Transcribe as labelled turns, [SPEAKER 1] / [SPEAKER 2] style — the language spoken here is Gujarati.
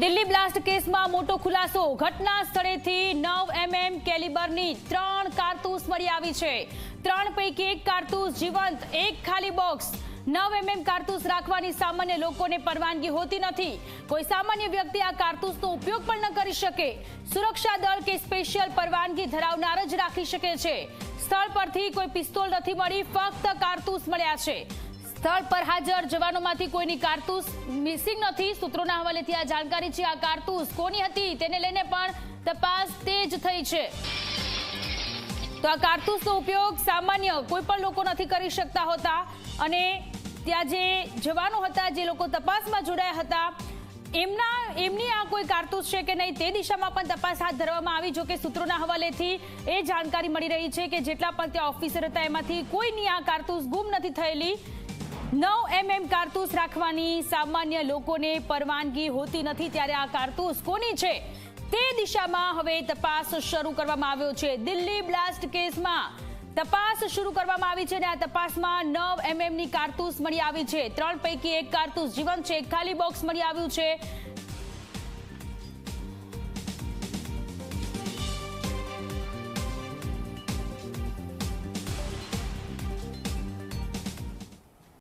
[SPEAKER 1] દિલ્હી બ્લાસ્ટ કેસમાં મોટો ખુલાસો. ઘટના સ્થળેથી નવ એમએમ કેલિબરની ત્રણ કારતૂસ મળી આવી છે. ત્રણ પૈકી એક કારતૂસ જીવંત, એક ખાલી બોક્સ. નવ એમએમ કારતૂસ રાખવાની સામાન્ય લોકોને પરવાનગી હોતી નથી. કોઈ સામાન્ય વ્યક્તિ આ કારતૂસનો ઉપયોગ પણ ન કરી શકે. સુરક્ષા દળ કે સ્પેશિયલ પરવાનગી ધરાવનાર જ રાખી શકે છે. સ્થળ પરથી કોઈ પિસ્તોલ નથી મળી, ફક્ત કારતૂસ મળ્યા છે. સ્થળ પર હાજર જવાનોમાંથી કોઈની કારતૂસ મિસિંગ નથી. સૂત્રોના હવાલેથી આ જાણકારી છે, આ કારતૂસ કોની હતી તેને લઈને પણ તપાસ તેજ થઈ છે. તો આ કારતૂસનો ઉપયોગ સામાન્ય કોઈ પણ લોકો નથી કરી શકતા હોતા અને ત્યાં જે જવાનો હતા, જે લોકો તપાસમાં જોડાયા હતા, એમના, એમની આ કોઈ કારતૂસ છે કે નહીં તે દિશામાં પણ તપાસ હાથ ધરવામાં આવી, જો કે સૂત્રોના હવાલેથી એ જાણકારી મળી રહી છે કે જેટલા પણ ત્યાં ઓફિસર હતા, એમાંથી કોઈની આ કારતૂસ ગુમ નથી થયેલી. નવ એમએમ કારતૂસ રાખવાની સામાન્ય લોકોને પરવાનગી હોતી નથી ત્યારે આ કારતૂસ કોની છે? તે દિશામાં હવે તપાસ શરૂ કરવામાં આવ્યો છે. દિલ્હી બ્લાસ્ટ કેસમાં તપાસ શરૂ કરવામાં આવી છે અને આ તપાસમાં નવ એમએમની કારતૂસ મળી આવી છે. ત્રણ પૈકી એક કારતૂસ જીવંત છે. એક ખાલી બોક્સ મળી આવ્યું છે.